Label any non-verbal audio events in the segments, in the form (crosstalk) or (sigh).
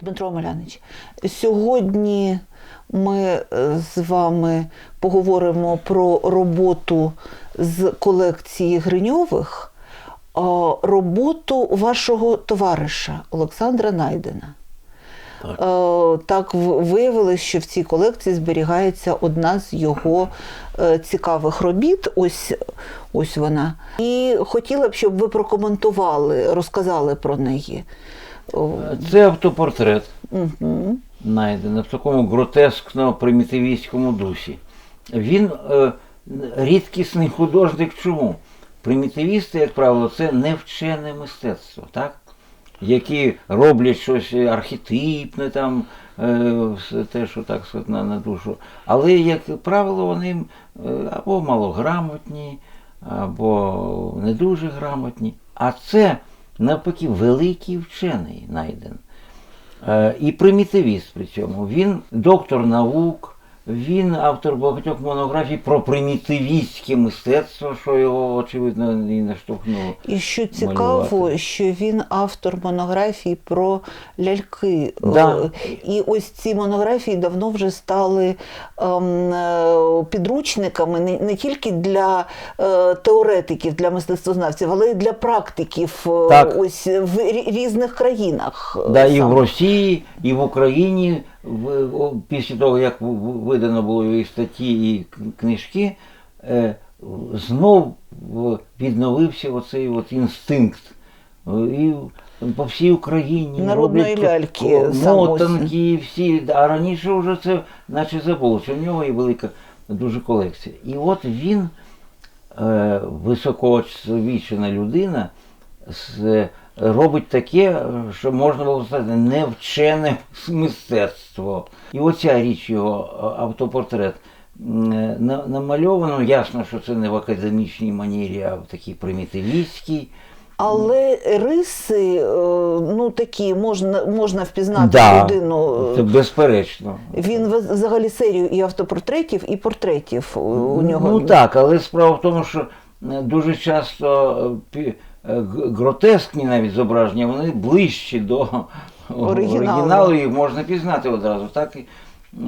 Дмитро Омелянич, сьогодні ми е, з вами поговоримо про роботу з колекції Гриньових, роботу вашого товариша Олександра Найдена. Так. Е, Так виявилось, що в цій колекції зберігається одна з його е, цікавих робіт. Ось, ось вона. І хотіла б, щоб ви прокоментували, розказали про неї. Це автопортрет, мгм. знайдений в такому гротескно примітивістському дусі. Він е, рідкісний художник чому? Примітивісти, як правило, це невчене мистецтво, так? які роблять щось архетипне, там, е, все те, що так сказати, на, на душу. Але, як правило, вони е, або малограмотні, або не дуже грамотні. А це навпаки великий вчений найден. Е, І примітивіст при цьому. Він доктор наук, він автор багатьох монографій про примітивістське мистецтво, що його, очевидно, і наштовхнуло. І що цікаво, малювати. що він автор монографій про ляльки. Да. Е, І ось ці монографії давно вже стали ем, е, підручниками не, не тільки для е, теоретиків, для мистецтвознавців, але й для практиків е, Так. ось в рі- різних країнах. Да, і в. Росії, і в Україні, після того, як видано було і статті, і книжки, е, знов відновився оцей от інстинкт. Е, І по всій Україні Народної роблять ляльки мотанки, всі. А раніше вже це наче забуло, що в нього є велика дуже колекція. І от він е, високоосвічена людина з, робить таке, що можна було сказати, невчене мистецтво. І оця річ його автопортрет. м, е, на- Намальовано, ясно, що це не в академічній манері, а в такій примітивістській. Але риси, е, ну такі, можна, можна впізнати Да, людину. Це безперечно. Він взагалі серію і автопортретів, і портретів у- нього. Ну так, але справа в тому, що е, дуже часто е, е, гротескні навіть зображення, вони ближчі до Оригіналу. оригіналу, їх можна пізнати одразу, так і,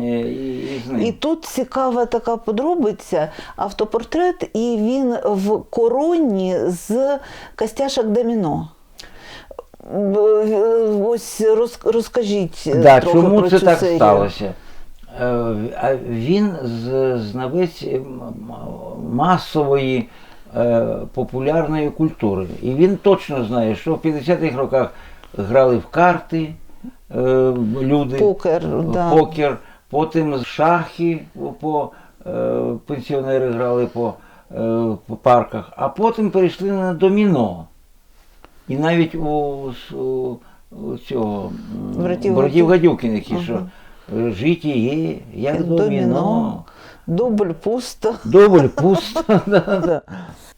е, і, і з ним. І тут цікава така подробиця, автопортрет, і він в короні з костяшок доміно. Ось роз- розкажіть е, Да, трохи чому про це цю так серію. сталося? Е, він знавець масової е, популярної культури. І він точно знає, що в 50-х роках грали в карти е, люди. Покер, да. покер, потім шахи по е, пенсіонери грали по, е, по парках, а потім перейшли на доміно. І навіть у, у, у цього Братів Гадюкіних, що е, життя є, як доміно. Дубль пусто. Дубль пусто. (laughs) да, да.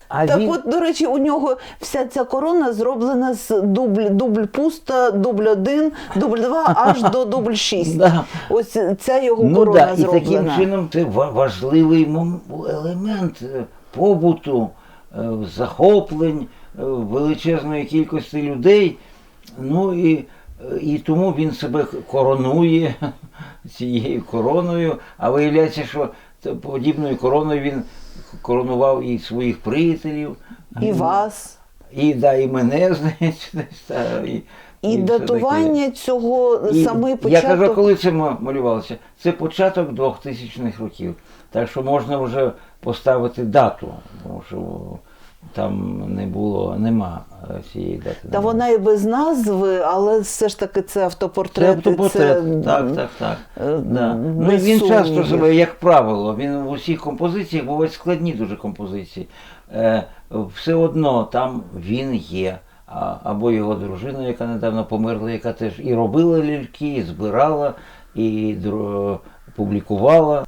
А Так він, от, до речі, у нього вся ця корона зроблена з дубль, дубль пуста, дубль один, дубль два, аж до (laughs) дубль шість. Да. Ось ця його ну, корона да, і зроблена. таким чином це важливий елемент е, побуту, е, захоплень е, величезної кількості людей. Ну і, і тому він себе коронує (laughs) цією короною, а виявляється, що подібною короною він коронував і своїх приятелів. І вас. І, да, і мене, (laughs) десь. Та, і, І, таке. датування цього І самий Я кажу, коли це малювалося? Це початок 2000-х років. Так що можна вже поставити дату, тому що там не було, нема е, цієї дати. Та вона і без назви, але все ж таки це автопортрет. Це автопортрет. це, так, так, так. е, Да. Ну, він часто себе, як правило, він в усіх композиціях бувають складні дуже композиції. Е, все одно там він є. Або його дружина, яка недавно померла, яка теж і робила ляльки, і збирала, і публікувала.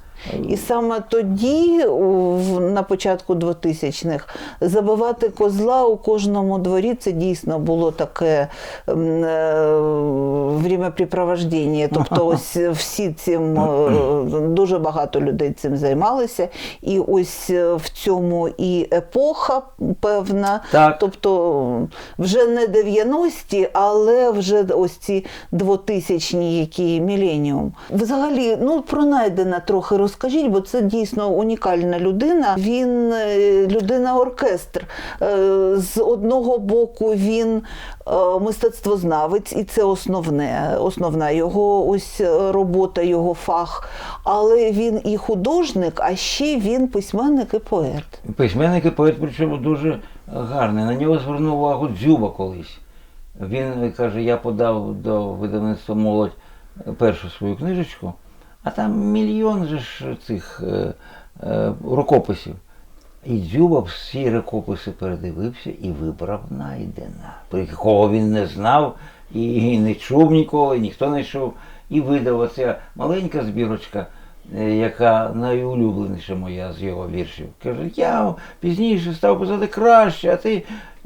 І саме тоді, в- на початку 2000-х, забивати козла у кожному дворі це дійсно було таке е, времяпрепровождення. Тобто, (laughs) ось всі цим е, дуже багато людей цим займалися. І ось е, в цьому і епоха певна. Так. Тобто вже не 90-ті, але вже ось ці 2000-ні, які міленіум. Взагалі, ну про Найдена трохи розкажіть, бо це дійсно унікальна людина. Він е, людина-оркестр. Е, З одного боку він е, мистецтвознавець, і це основне, основна його ось робота, його фах. Але він і художник, а ще він письменник і поет. Письменник і поет, причому дуже гарний. На нього звернув увагу Дзюба колись. Він каже, я подав до видавництва молодь першу свою книжечку, а там мільйон же ж цих рукописів. І Дзюба всі рукописи передивився і вибрав найдена, про якого він не знав і не чув ніколи, ніхто не чув. І видав оця маленька збірочка, е, яка найулюбленіша моя з його віршів. Каже, я пізніше став писати краще, а ти.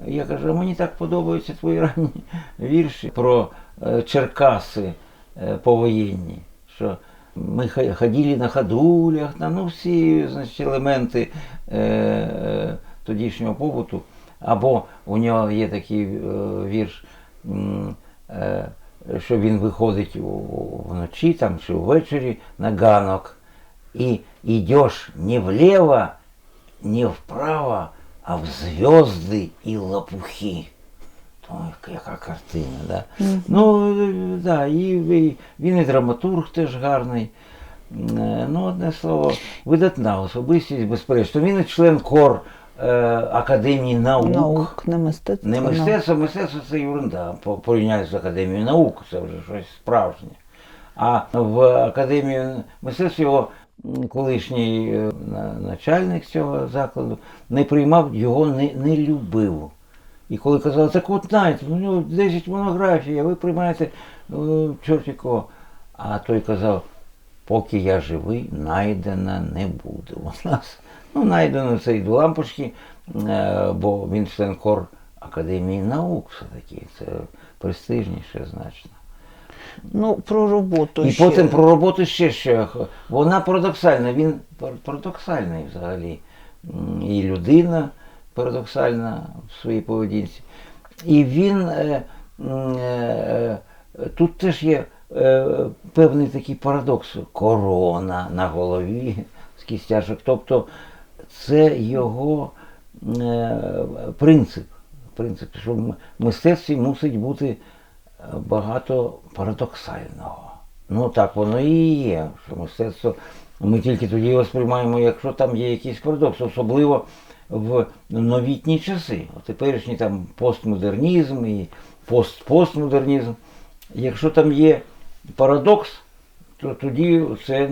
Я кажу, мені так подобаються твої ранні вірші про е, Черкаси е, повоєнні. Що ми ходили на ходулях, там, ну всі значить, елементи е, е, тодішнього побуту. Або у нього є такий е, вірш, е, що він виходить вночі там, чи ввечері на ганок і йдеш не вліво, не вправо, а в зв'язки і лопухи. Ой, яка картина, да. Ну, да, і, і він і драматург теж гарний. Е, Ну, одне слово, видатна особистість, безперечно. Він і член кор е, Академії наук. Наук, не мистецтво. Не наук. мистецтво, мистецтво це ерунда. По- Порівняно з Академією наук, це вже щось справжнє. А в Академію мистецтв його колишній е, начальник цього закладу не приймав, його не, не любив. І коли казали, так от знаєте, у нього 10 монографій, а ви приймаєте е, чорті кого. А той казав, поки я живий, найдена не буде у нас. Ну, найдено це і до лампочки, е, бо він член кор Академії наук все-таки. Це престижніше значно. Ну, про роботу. І ще. потім про роботу ще що. Вона парадоксальна, він пар- парадоксальний взагалі. І людина парадоксальна в своїй поведінці. І він е, е, е, тут теж є певний такий парадокс. Корона на голові з кістяшок. Тобто це його принцип. Принцип, що в мистецтві мусить бути багато парадоксального. Ну так воно і є, що мистецтво ми тільки тоді його сприймаємо, якщо там є якийсь парадокс, особливо в новітні часи. Теперішній там постмодернізм і постпостмодернізм. Якщо там є парадокс, то тоді це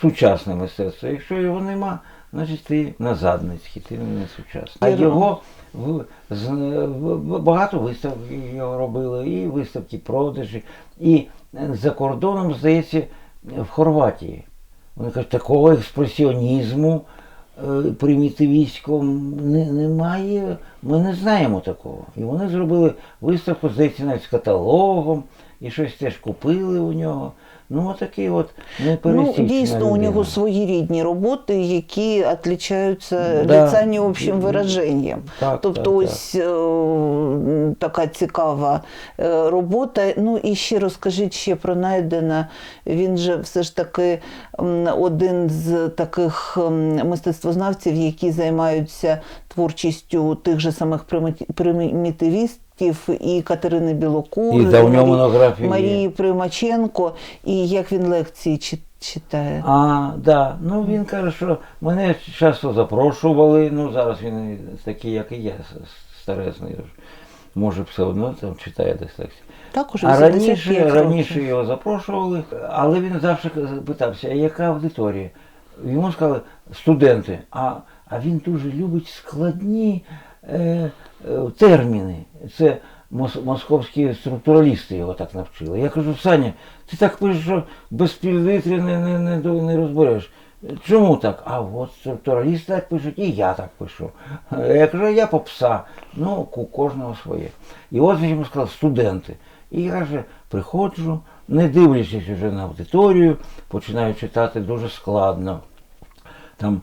сучасне мистецтво. Якщо його нема, значить ти назадницький, ти не сучасний. А його в, з, в- багато виставок його робили, і виставки продажі, і за кордоном, здається, в Хорватії. Вони кажуть, такого експресіонізму е, не, немає, ми не знаємо такого. І вони зробили виставку, здається, навіть з каталогом, і щось теж купили у нього. Ну, отакий от Ну, дійсно, у нього свої рідні роботи, які відрізняються Да. лицянеобщим вираженням. Так, тобто, так, ось е, така цікава е, робота. Ну і ще розкажіть ще про Найдена. Він же все ж таки один з таких мистецтвознавців, які займаються творчістю тих же самих примітивістів. І Катерини Білокури, І Марії- монографії. Марії Примаченко, і як він лекції читає. А, да. Ну він каже, що мене часто запрошували. Ну зараз він такий, як і я, старезний. Може, все одно там читає десь лекції. Також А раніше, раніше його запрошували, але він завжди питався, а яка аудиторія? Йому сказали студенти, а, а він дуже любить складні е, терміни. Це московські структуралісти його так навчили. Я кажу, Саня, ти так пишеш, що без півлітря не, не, не, не розбереш. Чому так? А от структуралісти так пишуть, і я так пишу. Я кажу, я попса. Ну, у кожного своє. І от він йому сказав, студенти. І я каже, приходжу, не дивлячись вже на аудиторію, починаю читати дуже складно. Там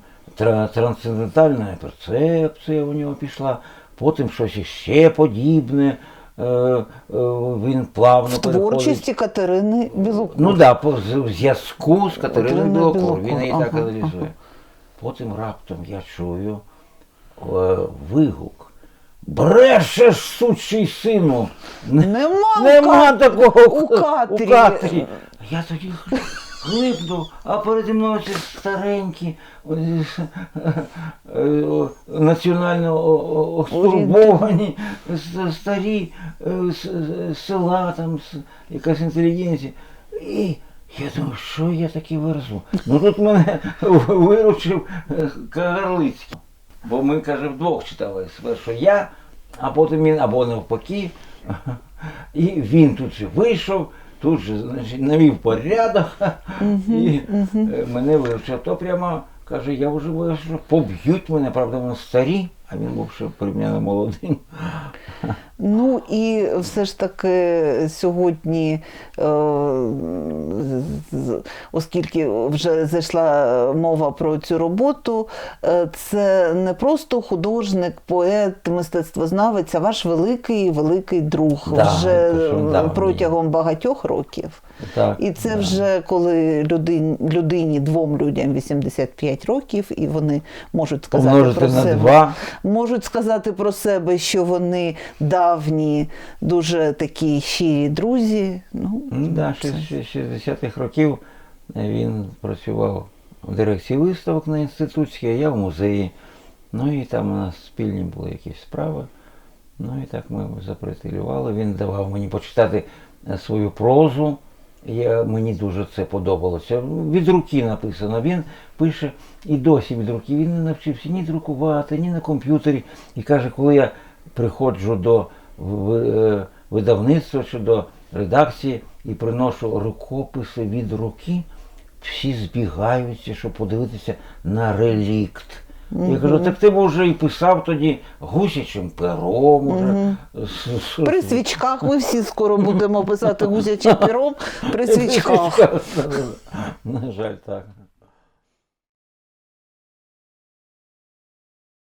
трансцендентальна перцепція у нього пішла, потім щось іще подібне. Е, е, він плавно творчості Катерини Білокур. Ну так, да, в зв'язку з Катериною Білокур. Білокур, Він її ага, так аналізує. ага. Потім раптом я чую е, вигук. Брешеш, сучий сину! Нема, Нема у такого у Катрі. у Катрі. Я тоді глибнув, а переді мною ці старенькі, е, національно остурбовані, старі е, села, там якась інтелігенція. І я думаю, що я таки виразу? Ну тут мене (laughs) виручив е, Кагарлицький. Бо ми, каже, вдвох читали. Спершу я, а потім він, або навпаки. (laughs) І він тут же вийшов, тут же значить, навів порядок. І е, мене виручив. То прямо каже, я вже що поб'ють мене, правда, вони старі, а він був ще порівняно молодим. Ну і все ж таки сьогодні, е, оскільки вже зайшла мова про цю роботу, е, це не просто художник, поет, мистецтвознавець, а ваш великий великий друг Да, вже що протягом багатьох років. Так, І це да. вже коли людині, людині двом людям 85 років, і вони можуть сказати Помножити про на себе два. Можуть сказати про себе, що вони давні, дуже такі щирі друзі. Ну, Ну, да, з 60-х років він працював в дирекції виставок на інститутській, а я в музеї. Ну і там у нас спільні були якісь справи. Ну і так ми запритилювали. Він давав мені почитати е, свою прозу. Я, мені дуже це подобалося. Від руки написано. Він пише і досі від руки. Він не навчився ні друкувати, ні на комп'ютері. І каже, коли я приходжу до е, видавництва чи до редакції і приношу рукописи від руки, всі збігаються, щоб подивитися на релікт. Я кажу, так ти б вже і писав тоді гусячим пером. Уже, С- с- При свічках ми всі скоро (laughs) будемо писати гусячим пером при (laughs) свічках. На жаль, так.